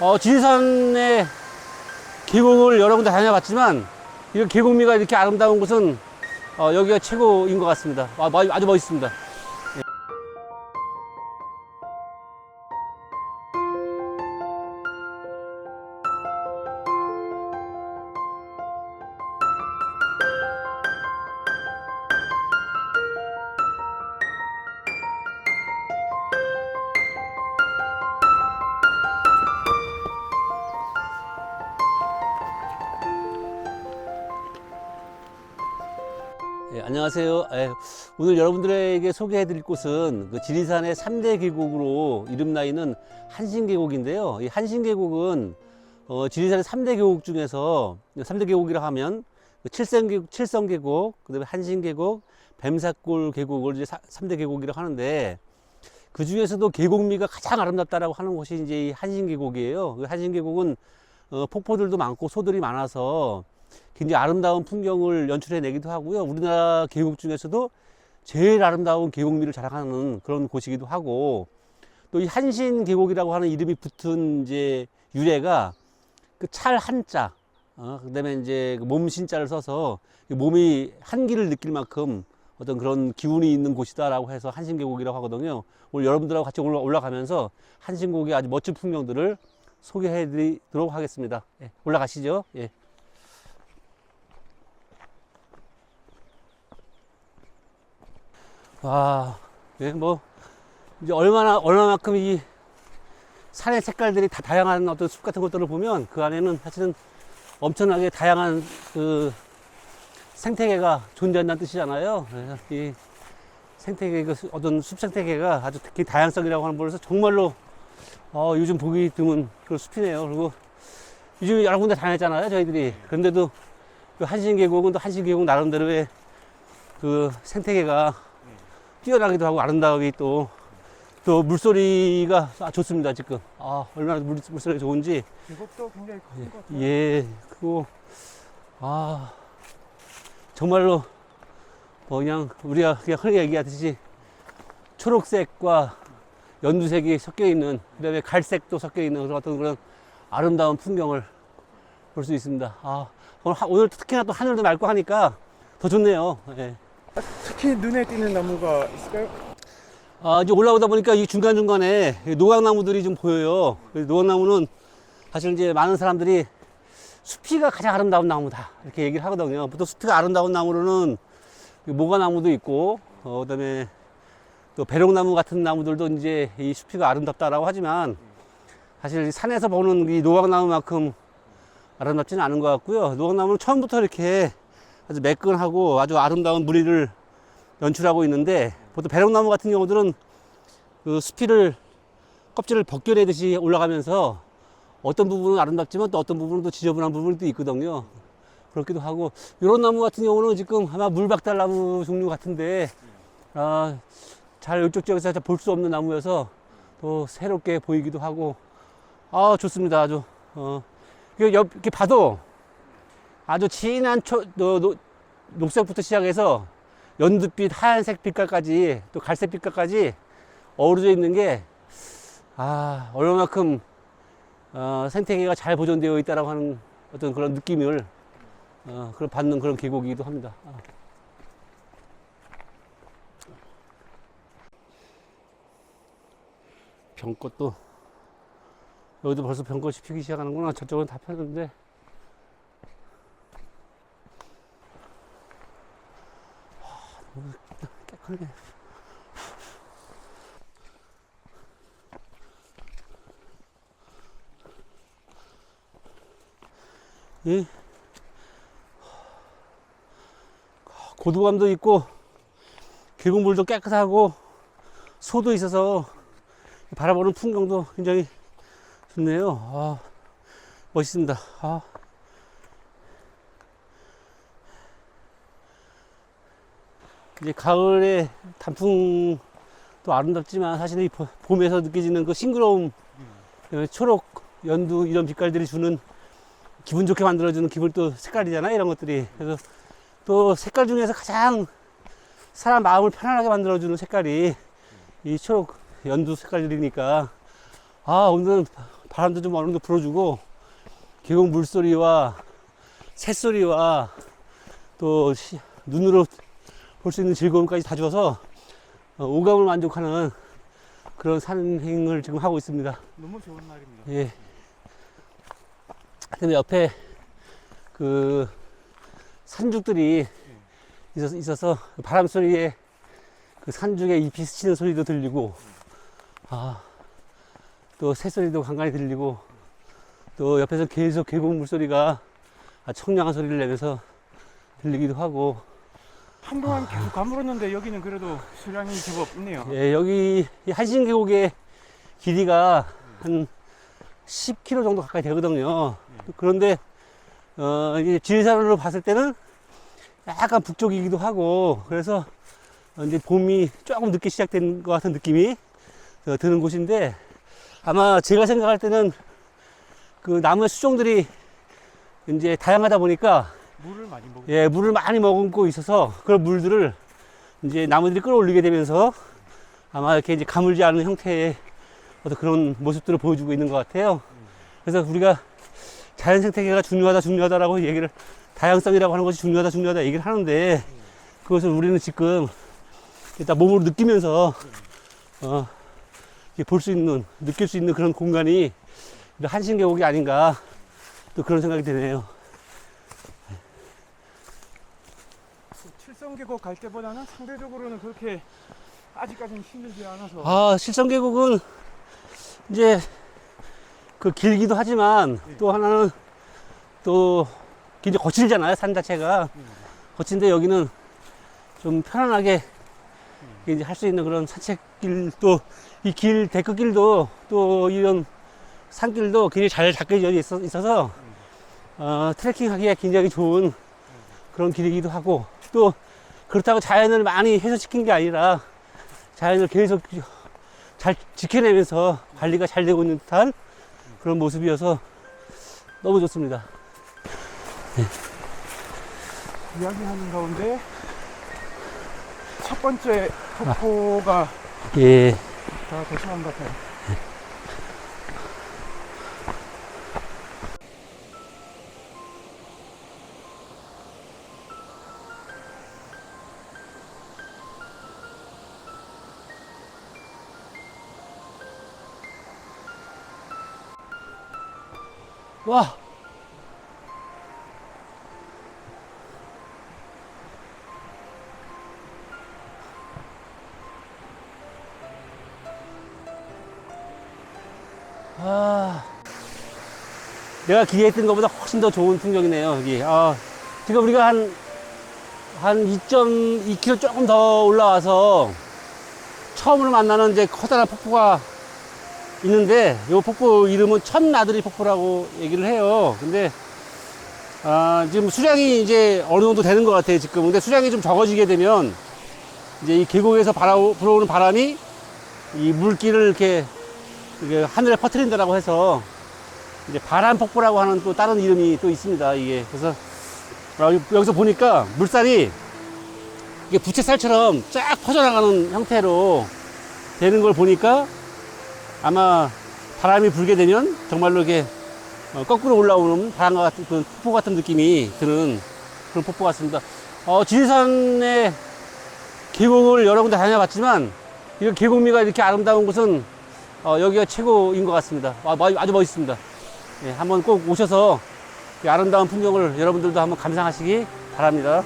어, 지리산의 계곡을 여러 군데 다녀봤지만 이 계곡미가 이렇게 아름다운 곳은 어, 여기가 최고인 것 같습니다. 아, 마- 아주 멋있습니다. 예, 안녕하세요. 예, 오늘 여러분들에게 소개해드릴 곳은 그 지리산의 3대 계곡으로 이름나 있는 한신계곡인데요. 이 한신계곡은 어, 지리산의 3대 계곡 중에서 3대 계곡이라 하면 그 칠성계곡, 칠성계곡, 그 다음에 한신계곡, 뱀사골 계곡을 이제 3대 계곡이라고 하는데 그 중에서도 계곡미가 가장 아름답다라고 하는 곳이 이제 이 한신계곡이에요. 그 한신계곡은 어, 폭포들도 많고 소들이 많아서 굉장히 아름다운 풍경을 연출해 내기도 하고요. 우리나라 계곡 중에서도 제일 아름다운 계곡미를 자랑하는 그런 곳이기도 하고 또 이 한신 계곡이라고 하는 이름이 붙은 이제 유래가 그 찰 한자, 어, 그다음에 이제 그 몸신자를 써서 이 몸이 한기를 느낄 만큼 어떤 그런 기운이 있는 곳이다라고 해서 한신 계곡이라고 하거든요. 오늘 여러분들하고 같이 올라- 올라가면서 한신 계곡의 아주 멋진 풍경들을 소개해 드리도록 하겠습니다. 예, 올라가시죠. 예. 와, 예, 뭐, 이제 얼마나, 얼마만큼 이 산의 색깔들이 다 다양한 어떤 숲 같은 것들을 보면 그 안에는 사실은 엄청나게 다양한 그 생태계가 존재한다는 뜻이잖아요. 그래서 이 생태계, 그 수- 어떤 숲 생태계가 아주 특히 다양성이라고 하는 부분에서 정말로 어, 요즘 보기 드문 그런 숲이네요. 그리고 요즘 여러 군데 다녔잖아요, 저희들이. 그런데도 그 한신 계곡은 또 한신 계곡 나름대로의 그 생태계가 뛰어나기도 하고 아름다우기 또, 또 물소리가 아, 좋습니다, 지금. 아, 얼마나 물, 물소리가 좋은지. 계곡도 굉장히 큰것 같아요. 예, 그리고, 아, 정말로, 뭐 그냥 우리가 그냥 흔히 얘기하듯이 초록색과 연두색이 섞여 있는, 그 다음에 갈색도 섞여 있는 그런 어떤 그런 아름다운 풍경을 볼 수 있습니다. 아, 오늘 특히나 또 하늘도 맑고 하니까 더 좋네요. 예. 특히 눈에 띄는 나무가 있을까요? 아, 이제 올라오다 보니까 이 중간중간에 노각나무들이 좀 보여요. 그 노각나무는 사실 이제 많은 사람들이 숲이가 가장 아름다운 나무다. 이렇게 얘기를 하거든요. 보통 숲이가 아름다운 나무로는 그 모가나무도 있고, 어, 그 다음에 또 배롱나무 같은 나무들도 이제 이 숲이가 아름답다라고 하지만 사실 이 산에서 보는 이 노각나무만큼 아름답지는 않은 것 같고요. 노각나무는 처음부터 이렇게 아주 매끈하고 아주 아름다운 무리를 연출하고 있는데 보통 배롱나무 같은 경우들은 그 수피를 껍질을 벗겨내듯이 올라가면서 어떤 부분은 아름답지만 또 어떤 부분은 또 지저분한 부분도 있거든요. 그렇기도 하고 이런 나무 같은 경우는 지금 아마 물박달나무 종류 같은데 아, 잘 이쪽 지역에서 볼수 없는 나무여서 또 새롭게 보이기도 하고 아 좋습니다 아주 어 이게 옆 이렇게 봐도 아주 진한 초, 노, 노, 녹색부터 시작해서 연두빛, 하얀색 빛깔까지 또 갈색 빛깔까지 어우러져 있는 게 아, 얼마만큼 어, 생태계가 잘 보존되어 있다라고 하는 어떤 그런 느낌을 어, 그런 받는 그런 계곡이기도 합니다. 아. 병꽃도 여기도 벌써 병꽃이 피기 시작하는구나. 저쪽은 다 폈는데 깨끗하네. 이 고두감도 있고 계곡물도 깨끗하고 소도 있어서 바라보는 풍경도 굉장히 좋네요. 아, 멋있습니다. 아. 이제 가을에 단풍도 아름답지만 사실은 이 봄- 봄에서 느껴지는 그 싱그러움, 초록, 연두 이런 빛깔들이 주는 기분 좋게 만들어주는 기분 또 색깔이잖아요. 이런 것들이. 그래서 또 색깔 중에서 가장 사람 마음을 편안하게 만들어주는 색깔이 이 초록 연두 색깔들이니까 아 오늘은 바람도 좀 어느 정도 불어주고 계곡 물소리와 새소리와 또 시- 눈으로 볼 수 있는 즐거움까지 다 줘서 어, 오감을 만족하는 그런 산행을 지금 하고 있습니다. 너무 좋은 날입니다. 예. 근데 옆에 그 산죽들이 있어서, 있어서 바람 소리에 그 산죽에 잎이 스치는 소리도 들리고, 아, 또 새소리도 간간히 들리고, 또 옆에서 계속 계곡 물소리가 아, 청량한 소리를 내면서 들리기도 하고, 한 동안 계속 가물었는데 여기는 그래도 수량이 제법 있네요. 예, 여기 이 한신 계곡의 길이가 한 10km 정도 가까이 되거든요. 그런데 어, 이제 지리산으로 봤을 때는 약간 북쪽이기도 하고 그래서 어, 이제 봄이 조금 늦게 시작된 것 같은 느낌이 어, 드는 곳인데 아마 제가 생각할 때는 그 나무의 수종들이 이제 다양하다 보니까 물을 많이 먹고 예, 물을 많이 머금고 있어서 그런 물들을 이제 나무들이 끌어올리게 되면서 아마 이렇게 이제 가물지 않은 형태의 어떤 그런 모습들을 보여주고 있는 것 같아요. 그래서 우리가 자연 생태계가 중요하다, 중요하다라고 얘기를 다양성이라고 하는 것이 중요하다, 중요하다 얘기를 하는데 그것을 우리는 지금 일단 몸으로 느끼면서 어, 볼 수 있는, 느낄 수 있는 그런 공간이 한신계곡이 아닌가 또 그런 생각이 드네요. 칠성계곡 갈 때보다는 상대적으로는 그렇게 아직까지는 힘들지 않아서. 아, 실성계곡은 이제 그 길기도 하지만 또 하나는 또 굉장히 거칠잖아요, 산 자체가. 거친데 여기는 좀 편안하게 이제 할 수 있는 그런 산책길 또이 길, 데크길도 또 이런 산길도 굉장히 잘 닦여져 있어- 있어서 어, 트레킹하기에 굉장히 좋은 그런 길이기도 하고 또 그렇다고 자연을 많이 해소시킨 게 아니라 자연을 계속 잘 지켜내면서 관리가 잘 되고 있는 듯한 그런 모습이어서 너무 좋습니다. 이야기하는 가운데 첫 번째 폭포가 예. 다 도착한 것 같아요. 와. 아. 내가 기대했던 것보다 훨씬 더 좋은 풍경이네요, 여기. 아, 지금 우리가 한, 한 2.2km 조금 더 올라와서 처음으로 만나는 이제 커다란 폭포가 있는데 이 폭포 이름은 천나들이 폭포라고 얘기를 해요. 근데 아, 지금 수량이 이제 어느 정도 되는 것 같아요 지금. 근데 수량이 좀 적어지게 되면 이제 이 계곡에서 바라, 불어오는 바람이 이 물기를 이렇게, 이렇게 하늘에 퍼뜨린다라고 해서 이제 바람 폭포라고 하는 또 다른 이름이 또 있습니다. 이게 그래서 아, 여기- 여기서 보니까 물살이 이게 부채살처럼 쫙 퍼져나가는 형태로 되는 걸 보니까 아마 바람이 불게 되면 정말로 이게 어, 거꾸로 올라오는 바람과 같은 그런 폭포 같은 느낌이 드는 그런 폭포 같습니다. 어, 지리산의 계곡을 여러 군데 다녀봤지만 이런 계곡미가 이렇게 아름다운 곳은 어, 여기가 최고인 것 같습니다. 아, 마- 아주 멋있습니다. 예, 한번 꼭 오셔서 이 아름다운 풍경을 여러분들도 한번 감상하시기 바랍니다.